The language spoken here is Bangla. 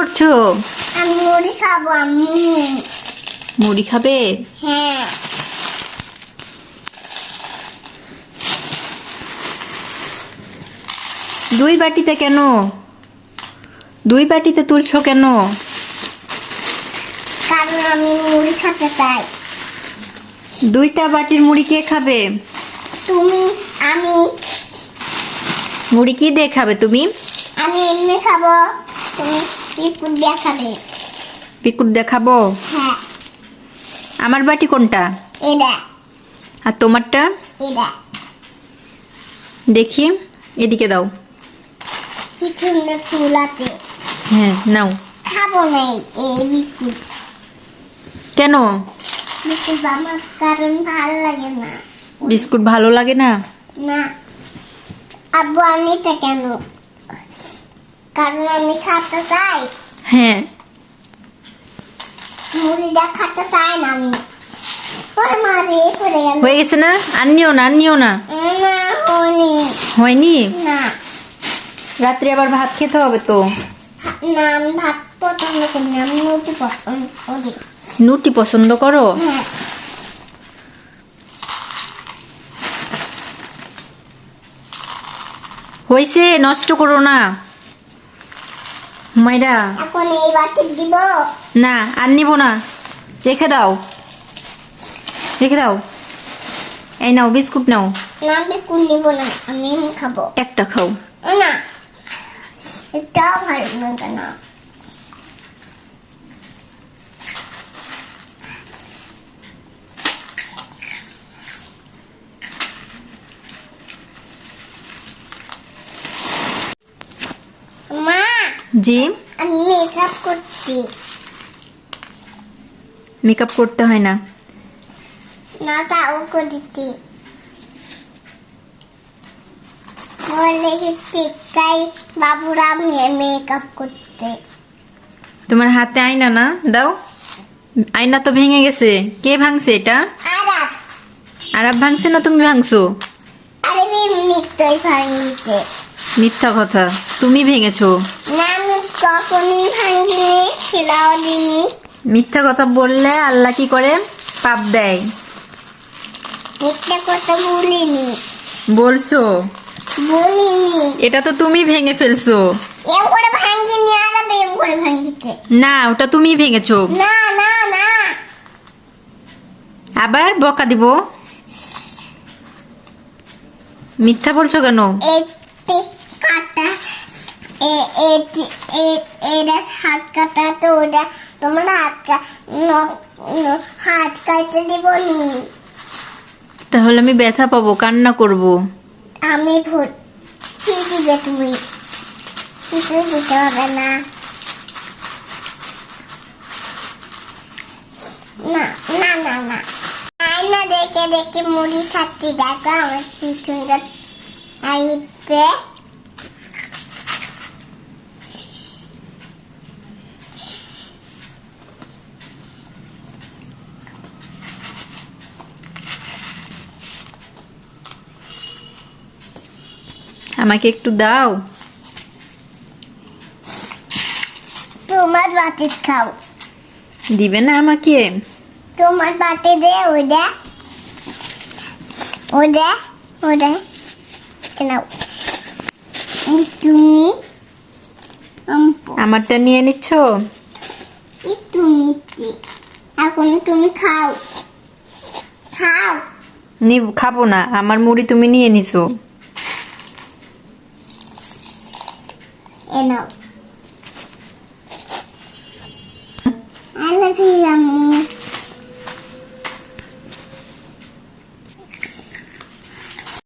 করছ? আমি মুড়ি খাব আম্মু। মুড়ি খাবে? হ্যাঁ। দুই বাটিতে কেন? দুই বাটিতে তুলছো কেন? কারণ আমি মুড়ি খেতে চাই। দুইটা বাটির মুড়ি কে খাবে? তুমি আমি। মুড়ি কি দিয়ে খাবে তুমি? আমি এমনি খাব তুমি? বিস্কুট দিয়ে খাবে বিকুট দিয়ে হ্যাঁ। আমার বাটি কোনটা? এটা। আর তোমারটা? এটা। দেখি এদিকে দাও। কি ফুল আছে। হ্যাঁ নাও। খাব নাই এই বিস্কুট কেন? বিস্কুট আমার কারণ ভালো লাগে না। বিস্কুট ভালো লাগে না? না। আব্বু আনিতে কেন কারণ আমি খাতে চাই। হ্যাঁ। মুড়িটা খাতে চাই না আমি। হয়ে গেছে না? না না। না হয়নি। রাত্রে আবার ভাত খেতে হবে তো? না আমি ভাত পছন্দ করি না আমি রুটি পছন্দ করি। নুটি পছন্দ করো? হ্যাঁ। হয়েছে নষ্ট করো না। মাইরা। এখন এই বাটি দিব? না আর নিব না। রেখে দাও। রেখে দাও। এই নাও বিস্কুট নাও। না বিস্কুট নিব না আমি খাব। একটা খাও। না এটাও ভালো না জি। আমি মেকআপ করছি। মেকআপ করতে হয় না। না তাও করছি। বলে টিকাই বাবুরা মেকআপ করতে। তোমার হাতে আয়না না? দাও। আয়না তো ভেঙে গেছে। কে ভাঙছে এটা? আর আরাব ভাঙছে না তুমি ভাঙছো? আরে মিথ্যা কথা। তুমি ভেঙেছো। না কখনই ভাঙিনি খেলাও দিনি মিথ্যা কথা বললে আল্লাহ কি করে? পাপ দেয়। মিথ্যে কথা বলিনি। বলছো? বলিনি। এটা তো তুমি ভেঙে ফেলছো। এম করে ভাঙিনি আর এম করে ভাঙিতে। না ওটা তুমি ভেঙেছো। না না না। আবার বকা দিব। মিথ্যা বলছো কেন? কাটা এ- এটি এ- এটা হাত কাটা তো ওটা তোমার হাত হাত কাটতে দিব নি। তাহলে আমি ব্যথা পাবো কান্না করব। আমি ভোট কি দিবে তুমি? কিছু দিতে হবে না। না না না না। আয়না দেখে দেখে মুড়ি খাচ্ছি। দেখো আমার কি সুন্দর আইতে আমাকে একটু দাও। তোমার বাটি খাও। দিবে না আমাকে। তোমার বাটি দে ওটা ওটা ওটা নাও। তুমি। আম- আমারটা নিয়ে নিচ্ছ? মিষ্টি এখন তুমি খাও। খাও। নিব খাব না। আমার মুড়ি তুমি নিয়ে নিছো। enough. I love you,